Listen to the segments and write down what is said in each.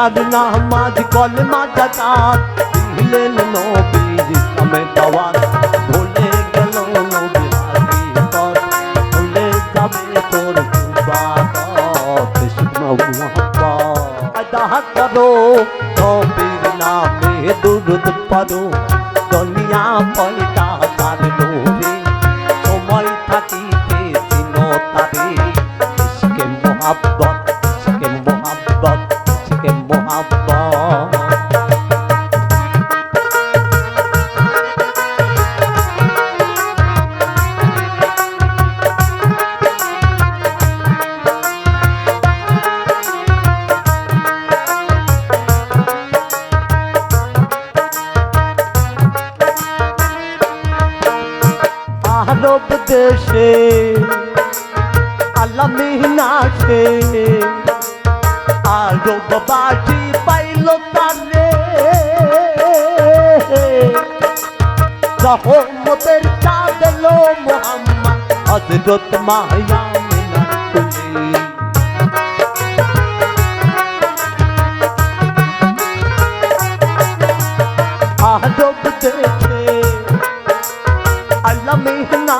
যার নামাজ কলমা জাকাত দিলেন নবীর ইসলামে দাওয়াত, ভুলে গেল নবী হাকিকত ভুলে যাবে তোর ইবাদত ইশক আদা করো নবীর নামে দুরুদ পড়ো। দুনিয়া পয়দা তার নূরে সময় থাকিতে চিনো তারে। ইশকে মোহাব্বত দেশে আল্লাহ মিনাশে আরব বাটি পাইল তারে। রহমতের চাঁদল মোহাম্মদ হজরত মায়া আরব দেশে আল্লাহ মেহনাতে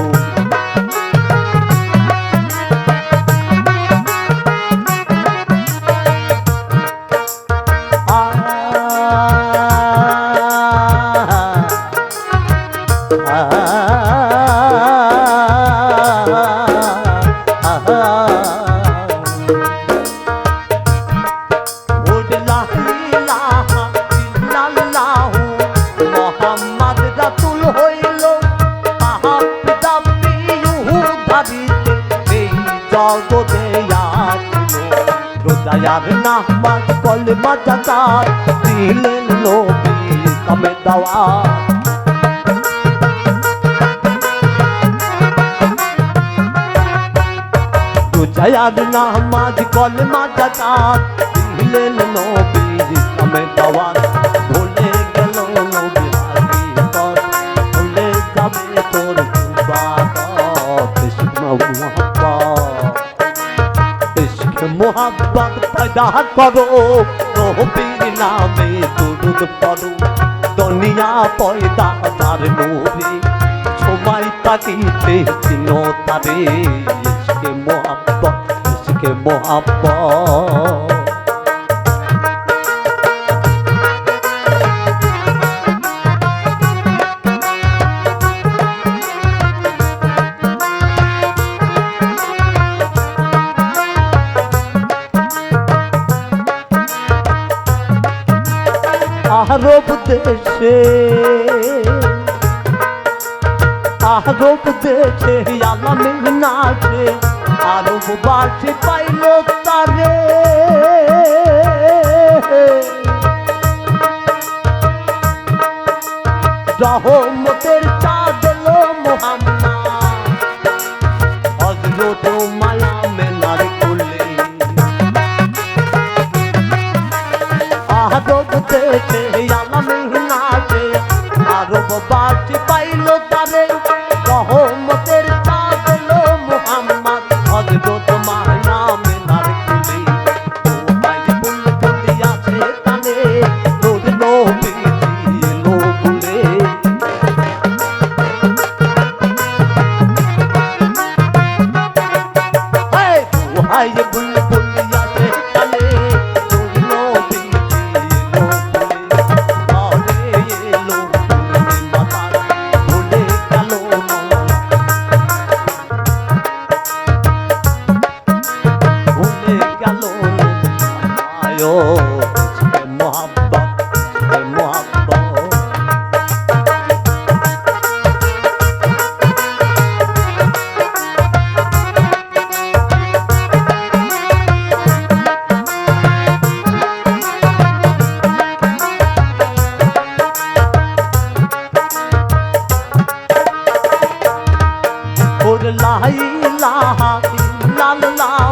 রোজায়ার নামাজ কলমা জাকাত দিলেন নবী কমে দাওয়াত রোজায়ার নামাজ কলমা জাকাত দিলেন নবী দান করো নবীর নামে দরুদ পড়ো দুনিয়া পয়দা তার নবী সবাই তাকিতে চিন তারে ইসকে মোহাব্বত ইসকে মোহাব্বত দেশে। আরব দেশে আলামিন নাচে আরব বাসি পাইল তারে। রহমতের হজরত মায়া মেলার কোলে। আদব দেখে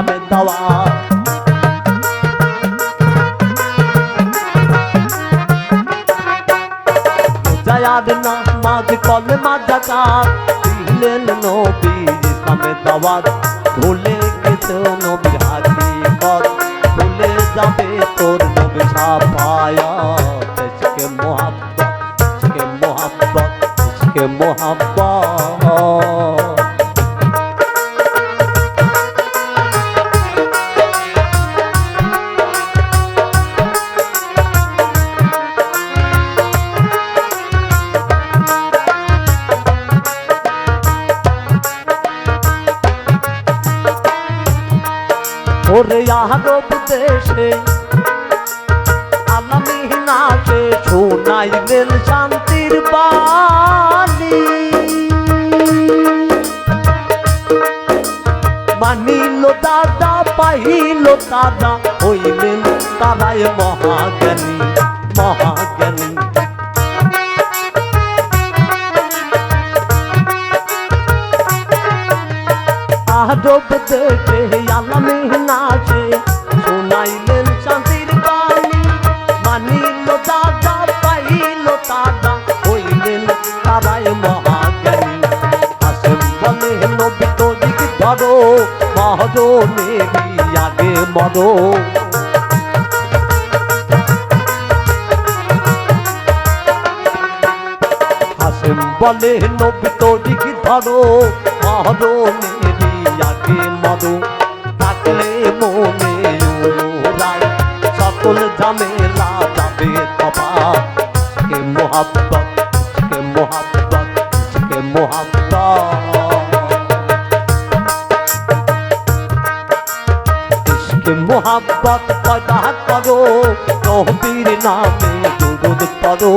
ইসলামের দাওয়াত জায়াদ নামাজ কলমা জাকাত দিলেন নবী ইসলামের দাওয়াত। ভুলে গেছে নবীর আরব দেশে। আলামি নাচে শোনাইলেন শান্তির বাণী। মানিল দাদা পাইল দাদা হইলেন তারাই মহাজ্ঞানী মহাজ্ঞানী। আরব দেশে আলামি নাচে মহরো নেবি আগে মরো। হাসেম বলে, নবী তরিক ধরো নেবি আগে মরো। থাকলে মনে সকল ঝামেলা যাবে তবা। কে মোহাব্বত নবীর নামে দুরুদ পড়ো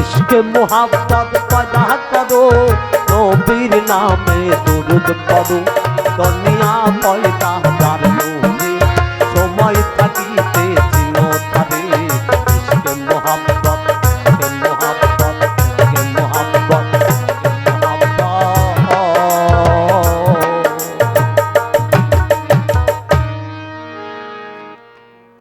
ইশকে মোহাব্বত পয়দা করো নবীর নামে দুরুদ পড়ো দুনিয়া